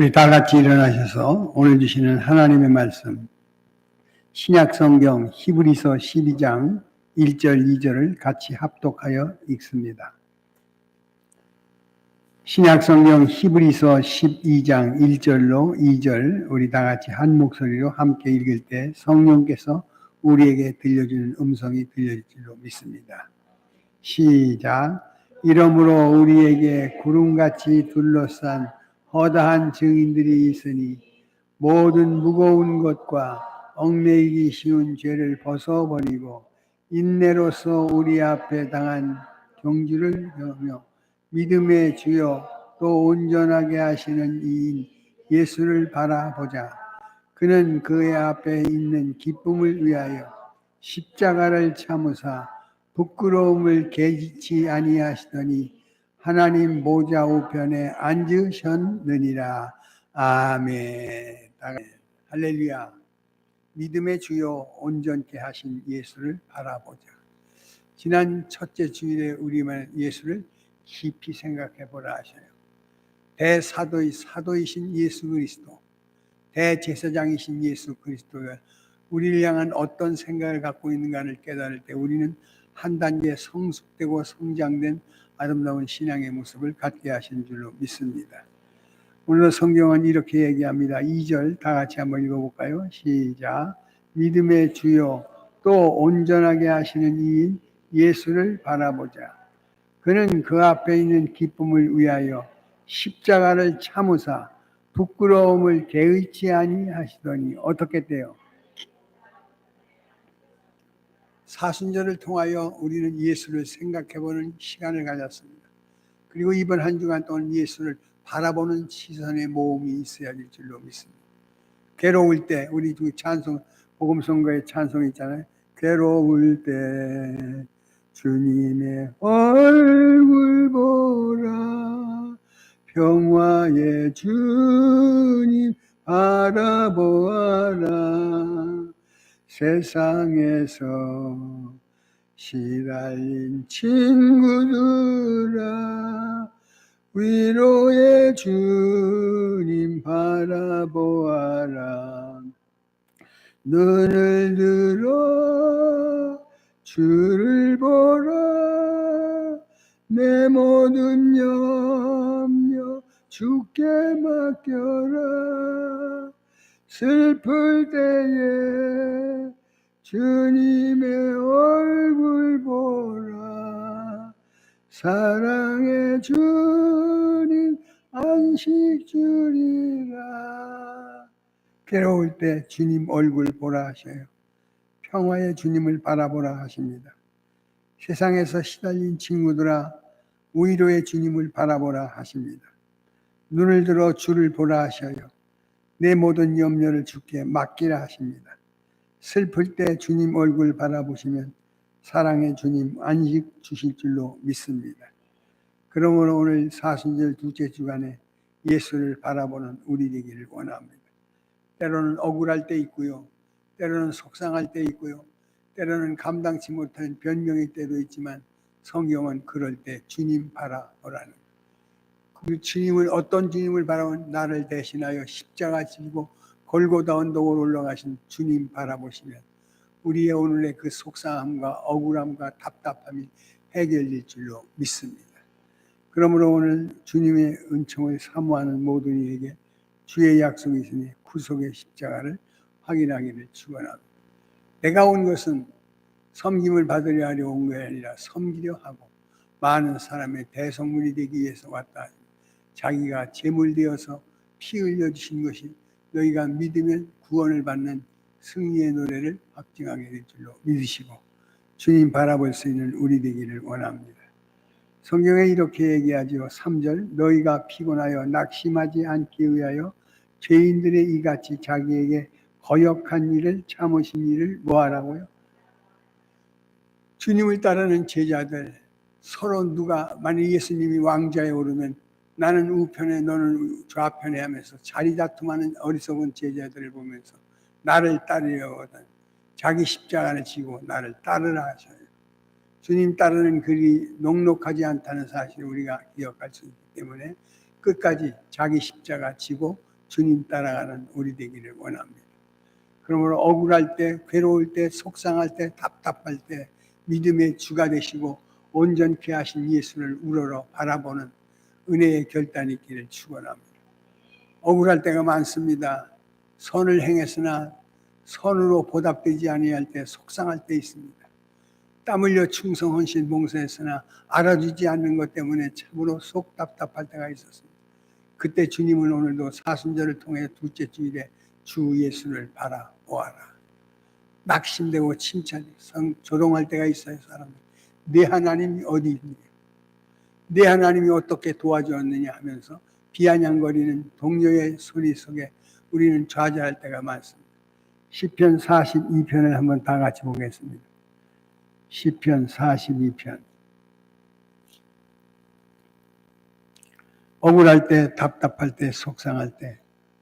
우리 다 같이 일어나셔서 오늘 주시는 하나님의 말씀 신약 성경 히브리서 12장 1절 2절을 같이 합독하여 읽습니다. 신약 성경 히브리서 12장 1절로 2절 우리 다 같이 한 목소리로 함께 읽을 때 성령께서 우리에게 들려주는 음성이 들려질 줄로 믿습니다. 시작. 이러므로 우리에게 구름같이 둘러싼 허다한 증인들이 있으니 모든 무거운 것과 얽매이기 쉬운 죄를 벗어버리고 인내로서 우리 앞에 당한 경주를 배우며 믿음의 주요 또 온전하게 하시는 이인 예수를 바라보자. 그는 그의 앞에 있는 기쁨을 위하여 십자가를 참으사 부끄러움을 개지치 아니하시더니 하나님 보좌 우편에 앉으셨느니라. 아멘. 할렐루야. 믿음의 주요 온전케 하신 예수를 바라보자. 지난 첫째 주일에 우리만 예수를 깊이 생각해 보라 하셔요. 대사도의 사도이신 예수 그리스도, 대제사장이신 예수 그리스도가 우리를 향한 어떤 생각을 갖고 있는가를 깨달을 때 우리는 한 단계 성숙되고 성장된 아름다운 신앙의 모습을 갖게 하신 줄로 믿습니다. 오늘 성경은 이렇게 얘기합니다. 2절 다 같이 한번 읽어볼까요? 시작. 믿음의 주요 또 온전하게 하시는 이인 예수를 바라보자. 그는 그 앞에 있는 기쁨을 위하여 십자가를 참으사 부끄러움을 개의치 아니 하시더니 어떻게 돼요? 사순절을 통하여 우리는 예수를 생각해보는 시간을 가졌습니다. 그리고 이번 한 주간 동안 예수를 바라보는 시선의 모험이 있어야 될 줄로 믿습니다. 괴로울 때 우리 그 찬송 복음 선거의 찬송 있잖아요. 괴로울 때 주님의 얼굴 보라 평화의 주님 바라보아라 세상에서 시달린 친구들아 위로의 주님 바라보아라. 눈을 들어 주를 보라. 내 모든 염려 주께 맡겨라 슬플 때에 주님의 얼굴 보라. 사랑의 주님 안식 주리라. 괴로울 때 주님 얼굴 보라 하셔요. 평화의 주님을 바라보라 하십니다. 세상에서 시달린 친구들아 위로의 주님을 바라보라 하십니다. 눈을 들어 주를 보라 하셔요 내 모든 염려를 주께 맡기라 하십니다. 슬플 때 주님 얼굴 바라보시면 사랑의 주님 안식 주실 줄로 믿습니다. 그러므로 오늘 사순절 둘째 주간에 예수를 바라보는 우리 되기를 원합니다. 때로는 억울할 때 있고요. 때로는 속상할 때 있고요. 때로는 감당치 못하는 변명의 때도 있지만 성경은 그럴 때 주님 바라보라는 그 주님을 어떤 주님을 바라본 나를 대신하여 십자가 지고 골고다 언덕으로 올라가신 주님 바라보시면 우리의 오늘의 그 속상함과 억울함과 답답함이 해결될 줄로 믿습니다. 그러므로 오늘 주님의 은총을 사모하는 모든 이에게 주의 약속이 있으니 구속의 십자가를 확인하기를 축원합니다. 내가 온 것은 섬김을 받으려 하려 온 것이 아니라 섬기려 하고 많은 사람의 대성물이 되기 위해서 왔다. 자기가 제물되어서 피 흘려 주신 것이 너희가 믿으면 구원을 받는 승리의 노래를 확증하게 될 줄로 믿으시고 주님 바라볼 수 있는 우리 되기를 원합니다. 성경에 이렇게 얘기하죠. 3절 너희가 피곤하여 낙심하지 않기 위하여 죄인들의 이같이 자기에게 거역한 일을 참으신 일을 뭐하라고요? 주님을 따르는 제자들 서로 누가 만약 예수님이 왕자에 오르면 나는 우편에 너는 좌편에 하면서 자리 다툼하는 어리석은 제자들을 보면서 나를 따르려거든 자기 십자가를 지고 나를 따르라 하셔요. 주님 따르는 글이 녹록하지 않다는 사실을 우리가 기억할 수 있기 때문에 끝까지 자기 십자가 지고 주님 따라가는 우리 되기를 원합니다. 그러므로 억울할 때, 괴로울 때, 속상할 때, 답답할 때 믿음의 주가 되시고 온전케 하신 예수를 우러러 바라보는 은혜의 결단이 있기를 축원합니다. 억울할 때가 많습니다. 선을 행했으나 선으로 보답되지 아니할 때 속상할 때 있습니다. 땀 흘려 충성 헌신 봉사했으나 알아주지 않는 것 때문에 참으로 속 답답할 때가 있었습니다. 그때 주님은 오늘도 사순절을 통해 둘째 주일에 주 예수를 바라보아라. 낙심되고 성 조롱할 때가 있어요, 사람들. 내 하나님이 어디 있느냐? 내 하나님이 어떻게 도와주었느냐 하면서 비아냥거리는 동료의 소리 속에 우리는 좌절할 때가 많습니다. 시편 42편을 한번 다 같이 보겠습니다. 시편 42편. 억울할 때, 답답할 때, 속상할 때,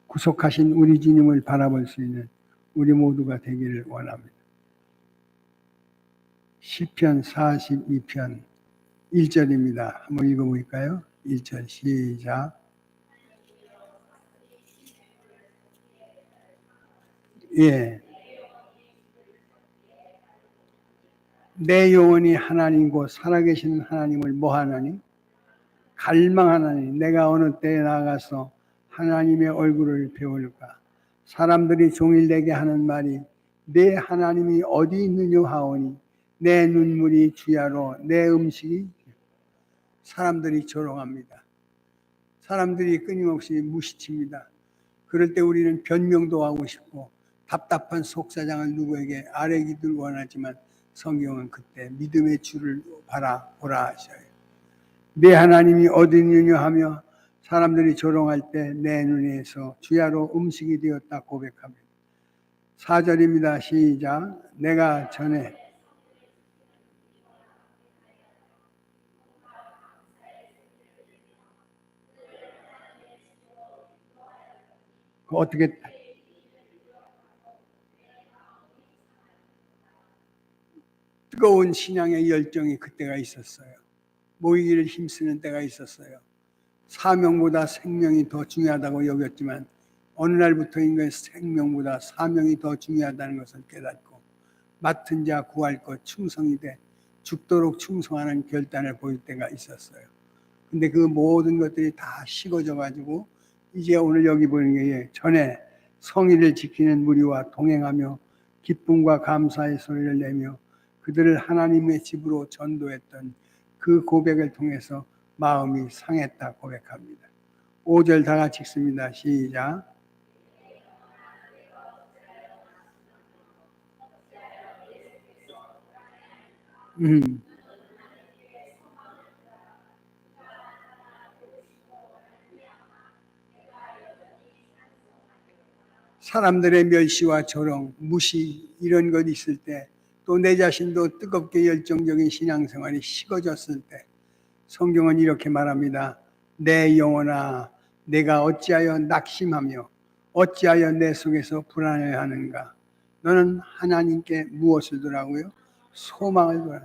구속하신 우리 주님을 바라볼 수 있는 우리 모두가 되기를 원합니다. 시편 42편 1절입니다. 한번 읽어볼까요? 1절 시작. 예. 내 영혼이 하나님 곧 살아계신 하나님을 뭐하나니? 갈망하나니 내가 어느 때에 나가서 하나님의 얼굴을 배울까? 사람들이 종일 내게 하는 말이 내 하나님이 어디 있느냐 하오니 내 눈물이 주야로 내 음식이 사람들이 조롱합니다. 사람들이 끊임없이 무시칩니다. 그럴 때 우리는 변명도 하고 싶고 답답한 속사장을 누구에게 아뢰기들 원하지만 성경은 그때 믿음의 주를 바라보라 하셔요. 내 하나님이 어디 있느냐 하며 사람들이 조롱할 때 내 눈에서 주야로 음식이 되었다 고백합니다. 4절입니다. 시작. 내가 전에 어떻게 뜨거운 신앙의 열정이 그때가 있었어요. 모이기를 힘쓰는 때가 있었어요. 사명보다 생명이 더 중요하다고 여겼지만 어느 날부터인가 생명보다 사명이 더 중요하다는 것을 깨닫고 맡은 자 구할 것 충성이 돼 죽도록 충성하는 결단을 보일 때가 있었어요. 근데 그 모든 것들이 다 식어져 가지고 이제 오늘 여기 보는 게 전에 성의를 지키는 무리와 동행하며 기쁨과 감사의 소리를 내며 그들을 하나님의 집으로 전도했던 그 고백을 통해서 마음이 상했다 고백합니다. 5절 다 같이 읽습니다. 시작. 음. 사람들의 멸시와 조롱, 무시 이런 것 있을 때 또 내 자신도 뜨겁게 열정적인 신앙생활이 식어졌을 때 성경은 이렇게 말합니다. 내 영혼아 내가 어찌하여 낙심하며 어찌하여 내 속에서 불안해하는가 너는 하나님께 무엇을 두라고요? 소망을 두라.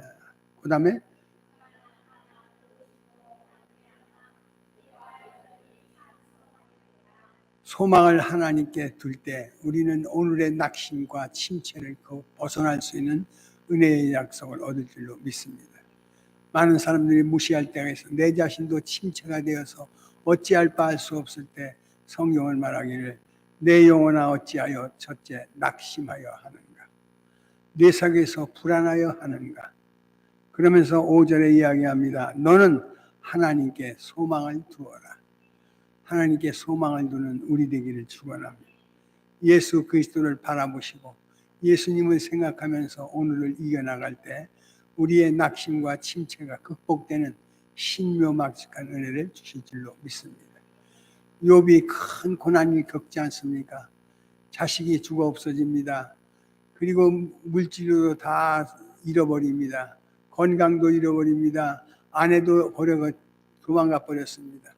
그 다음에 소망을 하나님께 둘 때 우리는 오늘의 낙심과 침체를 그 벗어날 수 있는 은혜의 약속을 얻을 줄로 믿습니다. 많은 사람들이 무시할 때가 있어 내 자신도 침체가 되어서 어찌할 바 할 수 없을 때 성경을 말하기를 내 영혼아 어찌하여 첫째 낙심하여 하는가 내 sak에서 불안하여 하는가 그러면서 5절에 이야기합니다. 너는 하나님께 소망을 두어라. 하나님께 소망을 두는 우리 되기를 축원합니다. 예수 그리스도를 바라보시고 예수님을 생각하면서 오늘을 이겨나갈 때 우리의 낙심과 침체가 극복되는 신묘막직한 은혜를 주실 줄로 믿습니다. 욥이 큰 고난이 겪지 않습니까? 자식이 죽어 없어집니다. 그리고 물질로 다 잃어버립니다. 건강도 잃어버립니다. 아내도 버려가 도망가 버렸습니다.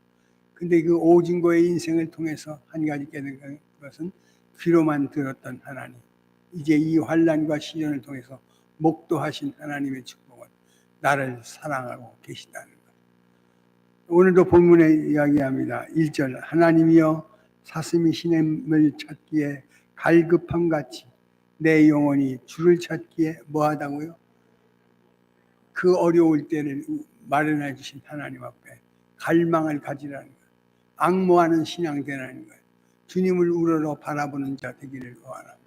근데 그 오진고의 인생을 통해서 한 가지 깨달은 것은 귀로만 들었던 하나님. 이제 이 환란과 시련을 통해서 목도하신 하나님의 축복은 나를 사랑하고 계시다는 것. 오늘도 본문에 이야기합니다. 1절 하나님이여 사슴이 시냇을 찾기에 갈급함 같이 내 영혼이 주를 찾기에 뭐하다고요? 그 어려울 때를 마련해 주신 하나님 앞에 갈망을 가지라는 거예요. 악모하는 신앙 되라는 거예요. 주님을 우러러 바라보는 자 되기를 원합니다.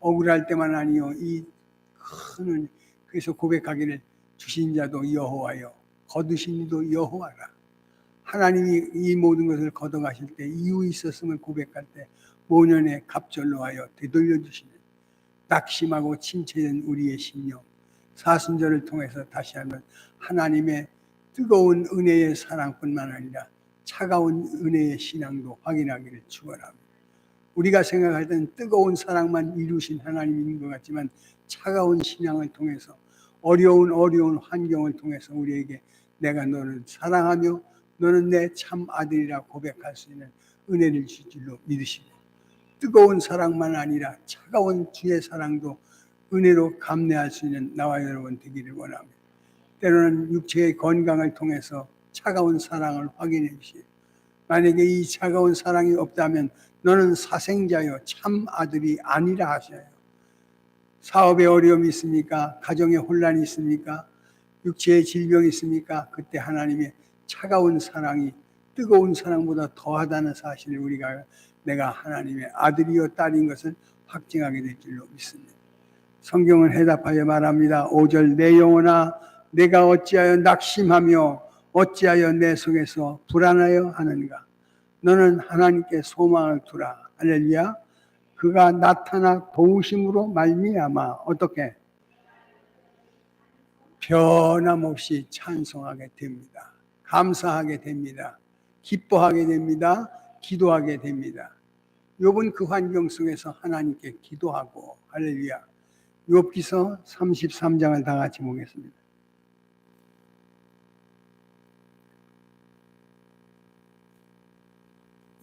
억울할 때만 아니요 이 큰 그래서 고백하기를 주신 자도 여호와여 거두신 이도 여호와라. 하나님이 이 모든 것을 걷어가실 때 이유 있었음을 고백할 때 모년에 갑절로 하여 되돌려 주시는 낙심하고 침체된 우리의 심령 사순절을 통해서 다시 한번 하나님의 뜨거운 은혜의 사랑뿐만 아니라 차가운 은혜의 신앙도 확인하기를 축원합니다. 우리가 생각할 때는 뜨거운 사랑만 이루신 하나님인 것 같지만 차가운 신앙을 통해서 어려운 어려운 환경을 통해서 우리에게 내가 너를 사랑하며 너는 내 참 아들이라 고백할 수 있는 은혜를 줄 줄로 믿으시고 뜨거운 사랑만 아니라 차가운 주의 사랑도 은혜로 감내할 수 있는 나와 여러분 되기를 원합니다. 때로는 육체의 건강을 통해서 차가운 사랑을 확인해 주시오. 만약에 이 차가운 사랑이 없다면 너는 사생자여 참 아들이 아니라 하셔요. 사업에 어려움이 있습니까? 가정에 혼란이 있습니까? 육체의 질병이 있습니까? 그때 하나님의 차가운 사랑이 뜨거운 사랑보다 더하다는 사실을 우리가 내가 하나님의 아들이요 딸인 것을 확증하게 될 줄로 믿습니다. 성경은 해답하여 말합니다. 5절 내 영혼아 내가 어찌하여 낙심하며 어찌하여 내 속에서 불안하여 하는가 너는 하나님께 소망을 두라 할렐루야 그가 나타나 도우심으로 말미암아 어떻게 변함없이 찬송하게 됩니다. 감사하게 됩니다. 기뻐하게 됩니다. 기도하게 됩니다. 욥은 그 환경 속에서 하나님께 기도하고 할렐루야. 욥기서 33장을 다 같이 보겠습니다.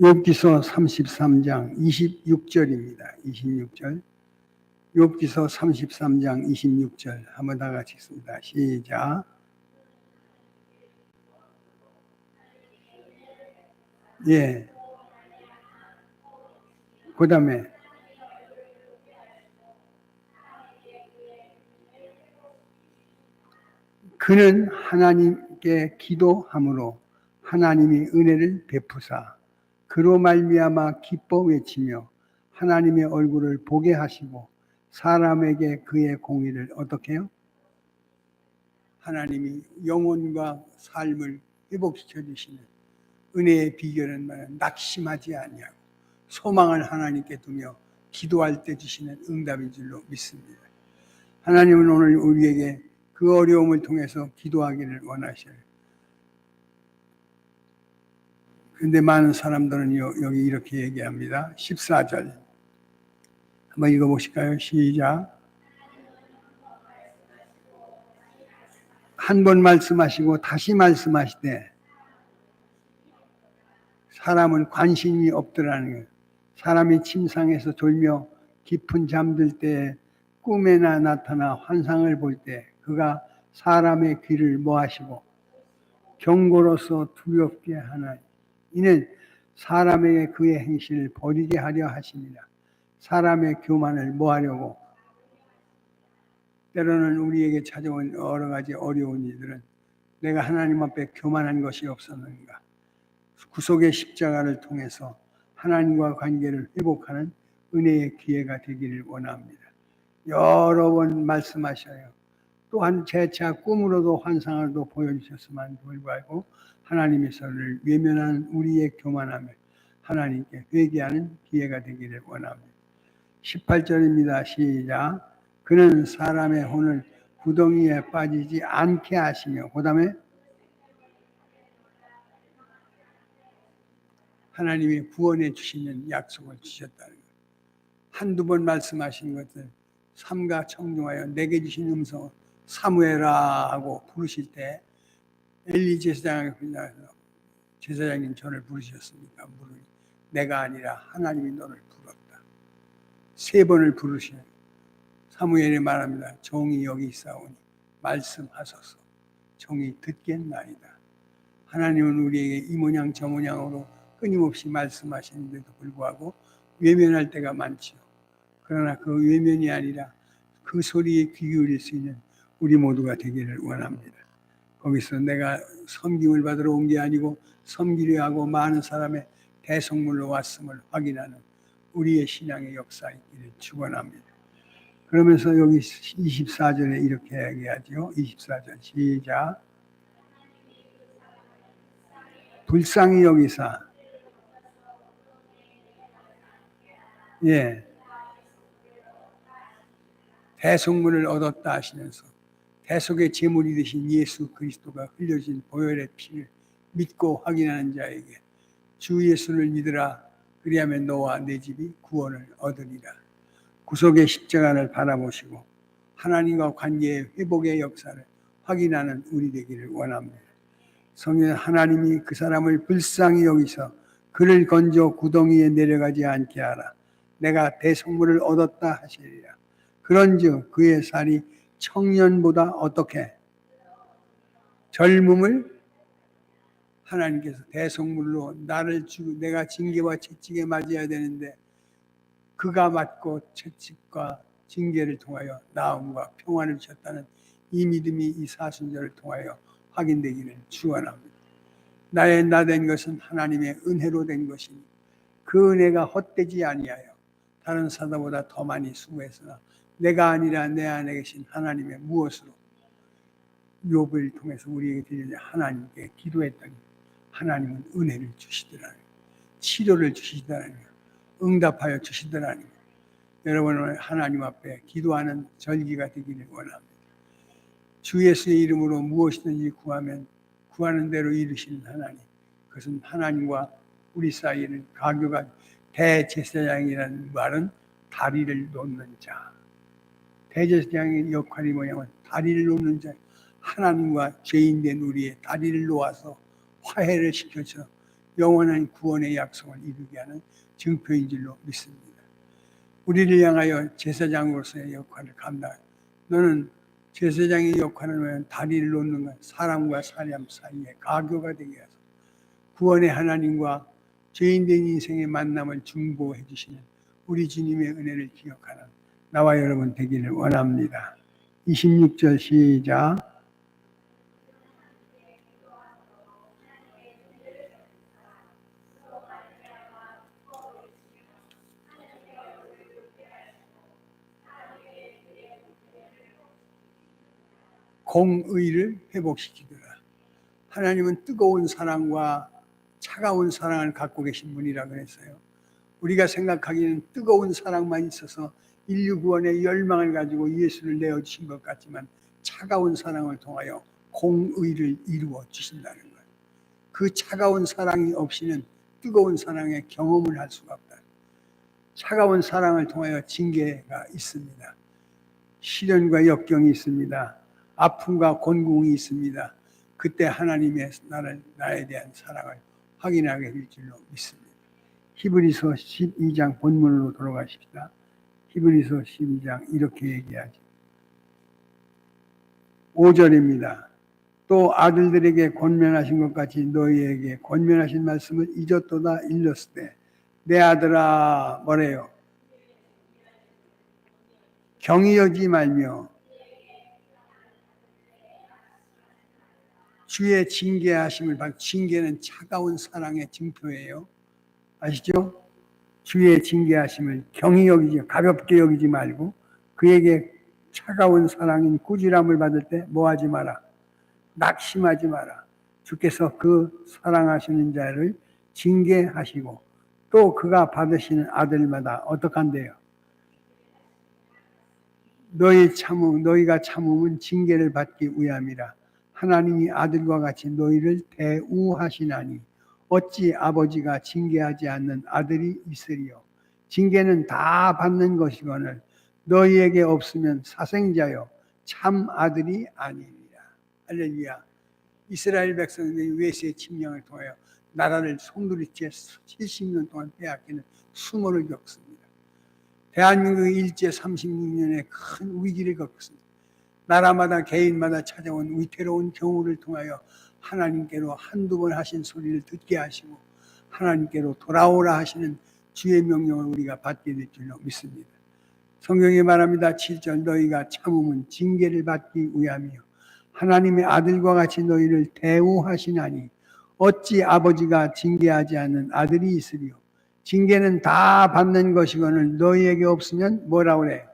욥기서 33장 26절입니다. 26절. 욥기서 33장 26절 한번 다 같이 읽습니다. 시작. 예. 그 다음에 그는 하나님께 기도함으로 하나님이 은혜를 베푸사 그로 말미암아 기뻐 외치며 하나님의 얼굴을 보게 하시고 사람에게 그의 공의를 어떻게 해요? 하나님이 영혼과 삶을 회복시켜 주시는 은혜의 비결은 뭐냐? 낙심하지 아니하고 소망을 하나님께 두며 기도할 때 주시는 응답인 줄로 믿습니다. 하나님은 오늘 우리에게 그 어려움을 통해서 기도하기를 원하셔요. 근데 많은 사람들은 요- 여기 이렇게 얘기합니다. 14절. 한번 읽어보실까요? 시작. 한 번 말씀하시고 다시 말씀하시되 사람은 관심이 없더라는 거예요. 사람이 침상에서 졸며 깊은 잠들 때 꿈에나 나타나 환상을 볼 때 그가 사람의 귀를 모하시고 경고로서 두렵게 하나니 이는 사람에게 그의 행실을 버리게 하려 하십니다. 사람의 교만을 모하려고 때로는 우리에게 찾아온 여러 가지 어려운 일들은 내가 하나님 앞에 교만한 것이 없었는가 구속의 십자가를 통해서 하나님과 관계를 회복하는 은혜의 기회가 되기를 원합니다. 여러 번 말씀하셔요. 또한 재차 꿈으로도 환상으로도 보여주셨음에도 불구하고 하나님의 설을 외면하는 우리의 교만함을 하나님께 회개하는 기회가 되기를 원합니다. 18절입니다. 시작. 그는 사람의 혼을 구덩이에 빠지지 않게 하시며 그 다음에 하나님이 구원해 주시는 약속을 주셨다는 것. 한두 번 말씀하신 것을 삼가 청중하여 내게 주신 음성을 사무해라 하고 부르실 때 엘리 불러서 제사장님 저를 부르셨습니까? 물으니 내가 아니라 하나님이 너를 불렀다. 세 번을 부르시는 사무엘이 말합니다. 종이 여기 있사오니 말씀하소서. 종이 듣겠나이다. 하나님은 우리에게 이 모양 저 모양으로 끊임없이 말씀하시는데도 불구하고 외면할 때가 많지요. 그러나 그 외면이 아니라 그 소리에 귀 기울일 수 있는 우리 모두가 되기를 원합니다. 거기서 내가 섬김을 받으러 온 게 아니고 섬기려 하고 많은 사람의 대성물로 왔음을 확인하는 우리의 신앙의 역사 있기를 축원합니다. 그러면서 여기 24절에 이렇게 얘기하죠. 24절 시작. 불쌍히 여기사 예 대속물을 얻었다 하시면서 대속의 제물이 되신 예수 그리스도가 흘려진 보혈의 피를 믿고 확인하는 자에게 주 예수를 믿으라 그리하면 너와 내 집이 구원을 얻으리라 구속의 십자가를 바라보시고 하나님과 관계의 회복의 역사를 확인하는 우리 되기를 원합니다. 성령 하나님이 그 사람을 불쌍히 여기서 그를 건져 구덩이에 내려가지 않게 하라. 내가 대성물을 얻었다 하시리라. 그런즉 그의 살이 청년보다 어떻게 젊음을 하나님께서 대성물로 나를 주고 내가 징계와 채찍에 맞아야 되는데 그가 맞고 채찍과 징계를 통하여 나음과 평안을 주셨다는 이 믿음이 이 사순절을 통하여 확인되기를 축원합니다. 나의 나 된 것은 하나님의 은혜로 된 것이니 그 은혜가 헛되지 아니하여 다른 사도보다 더 많이 수고했으나 내가 아니라 내 안에 계신 하나님의 무엇으로 욥을 통해서 우리에게 드리는 하나님께 기도했더니 하나님은 은혜를 주시더라니 치료를 주시더라니 응답하여 주시더라니 여러분은 하나님 앞에 기도하는 절기가 되기를 원합니다. 주 예수의 이름으로 무엇이든지 구하면 구하는 대로 이루시는 하나님. 그것은 하나님과 우리 사이에는 가교가 대제사장이라는 말은 다리를 놓는 자. 대제사장의 역할이 뭐냐면 다리를 놓는 자. 하나님과 죄인된 우리의 다리를 놓아서 화해를 시켜서 영원한 구원의 약속을 이루게 하는 증표인 줄로 믿습니다. 우리를 향하여 제사장으로서의 역할을 감당. 너는 제사장의 역할을 하면 다리를 놓는 것, 사람과 사람 사이에 가교가 되게 해서 구원의 하나님과 죄인된 인생의 만남을 중보해 주시는 우리 주님의 은혜를 기억하는 나와 여러분 되기를 원합니다. 26절 시작. 공의를 회복시키더라. 하나님은 뜨거운 사랑과 차가운 사랑을 갖고 계신 분이라 그랬어요. 우리가 생각하기에는 뜨거운 사랑만 있어서 인류 구원의 열망을 가지고 예수를 내어 주신 것 같지만 차가운 사랑을 통하여 공의를 이루어 주신다는 것. 그 차가운 사랑이 없이는 뜨거운 사랑의 경험을 할 수가 없다. 차가운 사랑을 통하여 징계가 있습니다. 시련과 역경이 있습니다. 아픔과 곤궁이 있습니다. 그때 하나님의 나를 나에 대한 사랑을 확인하게 될 줄로 믿습니다. 히브리서 12장 본문으로 돌아가십시다. 히브리서 12장 이렇게 얘기하죠. 5절입니다. 또 아들들에게 권면하신 것 같이 너희에게 권면하신 말씀을 잊었도다 일렀을 때 내 아들아 뭐래요? 경히 여지 말며 주의 징계하심을 받 징계는 차가운 사랑의 증표예요. 아시죠? 주의 징계하심을 경히 여기지 가볍게 여기지 말고 그에게 차가운 사랑인 꾸지람을 받을 때 뭐하지 마라. 낙심하지 마라. 주께서 그 사랑하시는 자를 징계하시고 또 그가 받으시는 아들마다 어떡한데요? 너희 참음, 너희가 참음은 징계를 받기 위함이라. 하나님이 아들과 같이 너희를 대우하시나니 어찌 아버지가 징계하지 않는 아들이 있으리요? 징계는 다 받는 것이거늘 너희에게 없으면 사생자요 참 아들이 아니니라. 할렐루야. 이스라엘 백성들이 외세의 침략을 통하여 나라를 송두리째 70년 동안 빼앗기는 수모를 겪습니다. 대한민국 일제 36년의 큰 위기를 겪습니다. 나라마다 개인마다 찾아온 위태로운 경우를 통하여 하나님께로 한두 번 하신 소리를 듣게 하시고 하나님께로 돌아오라 하시는 주의 명령을 우리가 받게 될 줄로 믿습니다. 성경에 말합니다. 7절 너희가 참음은 징계를 받기 위함이요 하나님의 아들과 같이 너희를 대우하시나니 어찌 아버지가 징계하지 않는 아들이 있으리요 징계는 다 받는 것이거늘 너희에게 없으면 뭐라 그래?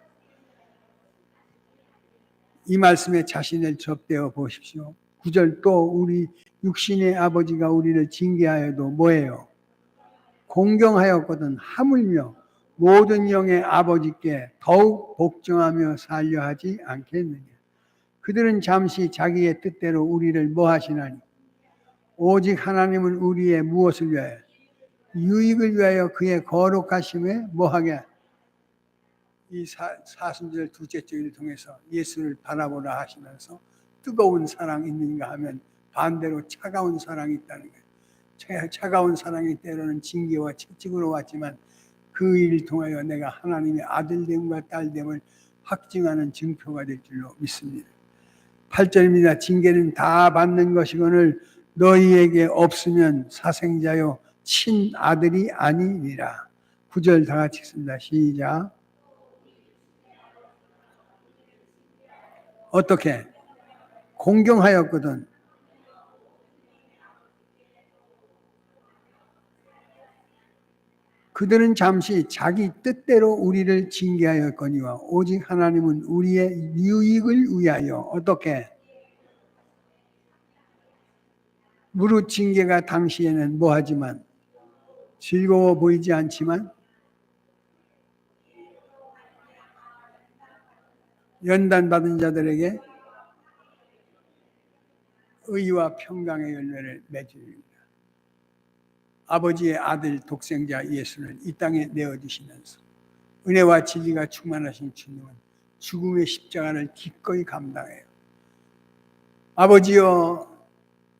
이 말씀에 자신을 접대어 보십시오. 9절 또 우리 육신의 아버지가 우리를 징계하여도 뭐예요? 공경하였거든 하물며 모든 영의 아버지께 더욱 복종하며 살려 하지 않겠느냐. 그들은 잠시 자기의 뜻대로 우리를 뭐 하시나니 오직 하나님은 우리의 무엇을 위하여 유익을 위하여 그의 거룩하심에 뭐하게 이 사, 사순절 둘째 주일을 통해서 예수를 바라보라 하시면서 뜨거운 사랑 있는가 하면 반대로 차가운 사랑이 있다는 거예요. 차- 차가운 사랑이 때로는 징계와 채찍으로 왔지만 그 일을 통하여 내가 하나님의 아들됨과 딸됨을 확증하는 증표가 될 줄로 믿습니다. 8절입니다. 징계는 다 받는 것이거늘 너희에게 없으면 사생자요 친아들이 아니니라. 9절 다 같이 읽습니다. 시작. 어떻게? 공경하였거든. 그들은 잠시 자기 뜻대로 우리를 징계하였거니와 오직 하나님은 우리의 유익을 위하여 어떻게 무릇 징계가 당시에는 뭐하지만 즐거워 보이지 않지만 연단 받은 자들에게 의와 평강의 열매를 맺습니다. 아버지의 아들 독생자 예수를 이 땅에 내어주시면서 은혜와 진리가 충만하신 주님은 죽음의 십자가를 기꺼이 감당해요. 아버지여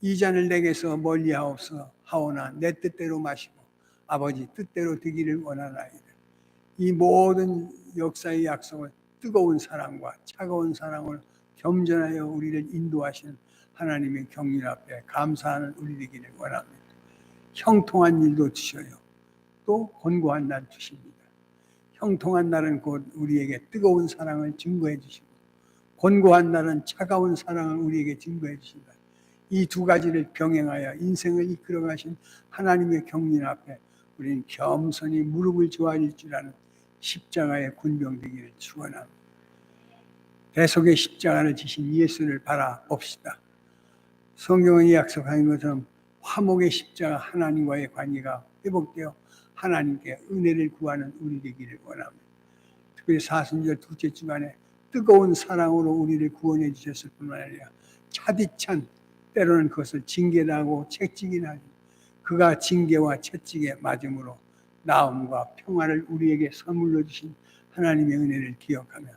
이 잔을 내게서 멀리 하옵소 하오나 내 뜻대로 마시고 아버지 뜻대로 되기를 원하나이다. 이 모든 역사의 약속을 뜨거운 사랑과 차가운 사랑을 겸전하여 우리를 인도하시는 하나님의 경륜 앞에 감사하는 우리 되기를 원합니다. 형통한 일도 주셔요. 또 권고한 날 주십니다. 형통한 날은 곧 우리에게 뜨거운 사랑을 증거해 주시고 권고한 날은 차가운 사랑을 우리에게 증거해 주신다. 이 두 가지를 병행하여 인생을 이끌어 가신 하나님의 경륜 앞에 우리는 겸손히 무릎을 조아릴 줄 아는 십자가의 군병 되기를 축원합니다. 대속의 십자가를 지신 예수를 바라봅시다. 성경이 약속하는 것처럼 화목의 십자가 하나님과의 관계가 회복되어 하나님께 은혜를 구하는 우리 되기를 원합니다. 특별히 사순절 둘째 주간에 뜨거운 사랑으로 우리를 구원해 주셨을 뿐만 아니라 차디찬 때로는 그것을 징계라고 채찍이나 그가 징계와 채찍에 맞음으로 나음과 평화를 우리에게 선물로 주신 하나님의 은혜를 기억하며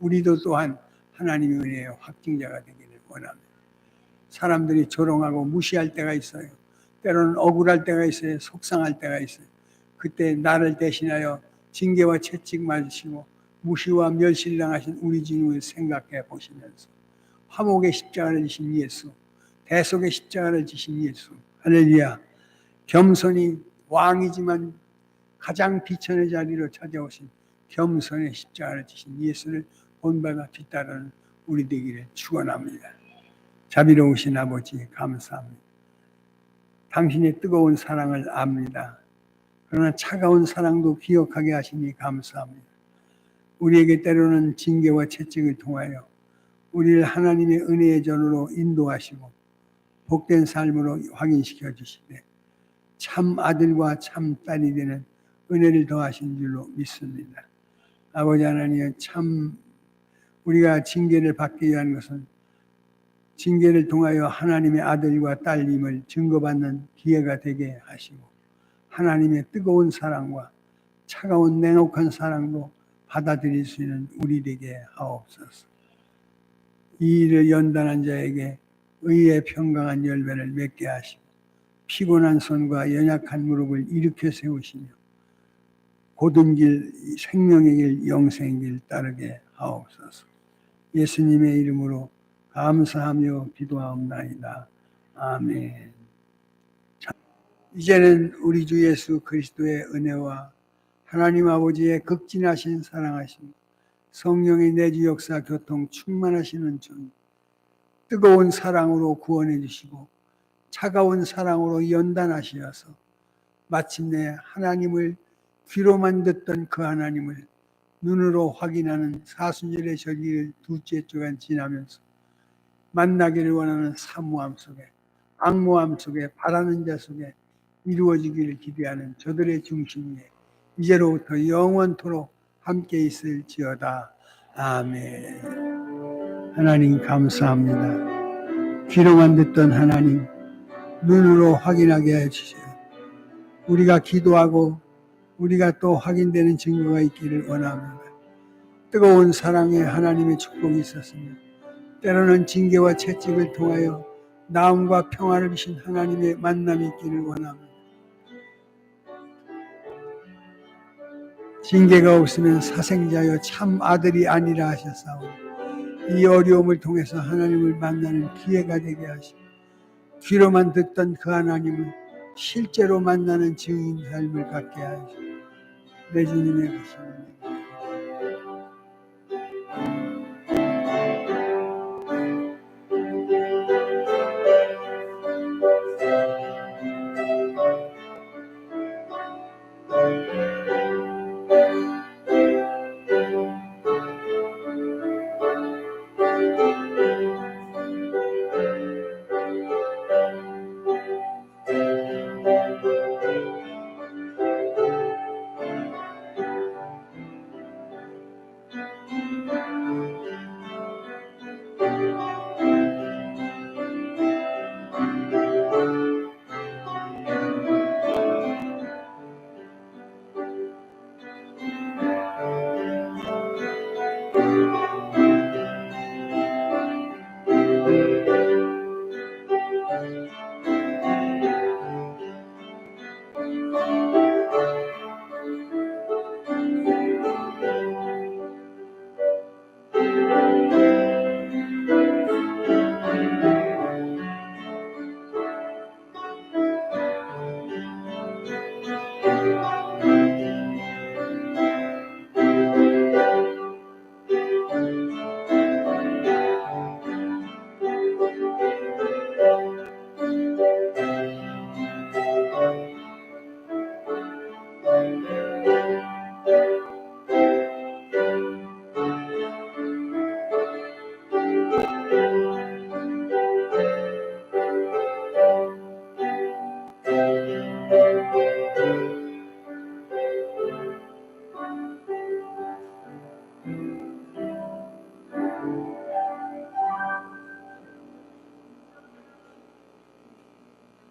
우리도 또한 하나님의 은혜의 확증자가 되기를 원합니다. 사람들이 조롱하고 무시할 때가 있어요. 때로는 억울할 때가 있어요. 속상할 때가 있어요. 그때 나를 대신하여 징계와 채찍 맞으시고 무시와 멸시를 당하신 우리 주님을 생각해 보시면서 화목의 십자가를 지신 예수, 대속의 십자가를 지신 예수, 할렐루야. 겸손히 왕이지만 가장 비천의 자리로 찾아오신 겸손의 십자가를 지신 예수를 본받아 뒤따르는 우리 되기를 축원합니다. 자비로우신 아버지 감사합니다. 당신의 뜨거운 사랑을 압니다. 그러나 차가운 사랑도 기억하게 하시니 감사합니다. 우리에게 때로는 징계와 채찍을 통하여 우리를 하나님의 은혜의 전으로 인도하시고 복된 삶으로 확인시켜 주시되 참 아들과 참 딸이 되는 은혜를 더하신 줄로 믿습니다. 아버지 하나님 참 우리가 징계를 받기 위한 것은 징계를 통하여 하나님의 아들과 딸님을 증거받는 기회가 되게 하시고 하나님의 뜨거운 사랑과 차가운 냉혹한 사랑도 받아들일 수 있는 우리 되게 하옵소서. 이 일을 연단한 자에게 의의 평강한 열매를 맺게 하시고 피곤한 손과 연약한 무릎을 일으켜 세우시며 고든 길 생명의 길 영생의 길 따르게 하옵소서. 예수님의 이름으로 감사하며 기도하옵나이다. 아멘. 이제는 우리 주 예수 그리스도의 은혜와 하나님 아버지의 극진하신 사랑하심, 성령의 내주 역사 교통 충만하시는 중 뜨거운 사랑으로 구원해 주시고 차가운 사랑으로 연단하시어서 마침내 하나님을 귀로만 듣던 그 하나님을 눈으로 확인하는 사순절의 절기를 두째 주간 지나면서 만나기를 원하는 사모함 속에 악모함 속에 바라는 자 속에 이루어지기를 기대하는 저들의 중심에 이제로부터 영원토록 함께 있을지어다. 아멘. 하나님 감사합니다. 귀로만 듣던 하나님 눈으로 확인하게 해주세요. 우리가 기도하고 우리가 또 확인되는 증거가 있기를 원합니다. 뜨거운 사랑에 하나님의 축복이 있었으며 때로는 징계와 채찍을 통하여 나음과 평화를 주신 하나님의 만남이 있기를 원합니다. 징계가 없으면 사생자여 참 아들이 아니라 하셨사오니 이 어려움을 통해서 하나님을 만나는 기회가 되게 하시고 귀로만 듣던 그 하나님을 실제로 만나는 증인 삶을 갖게 하시고 내 주님의 것입니다.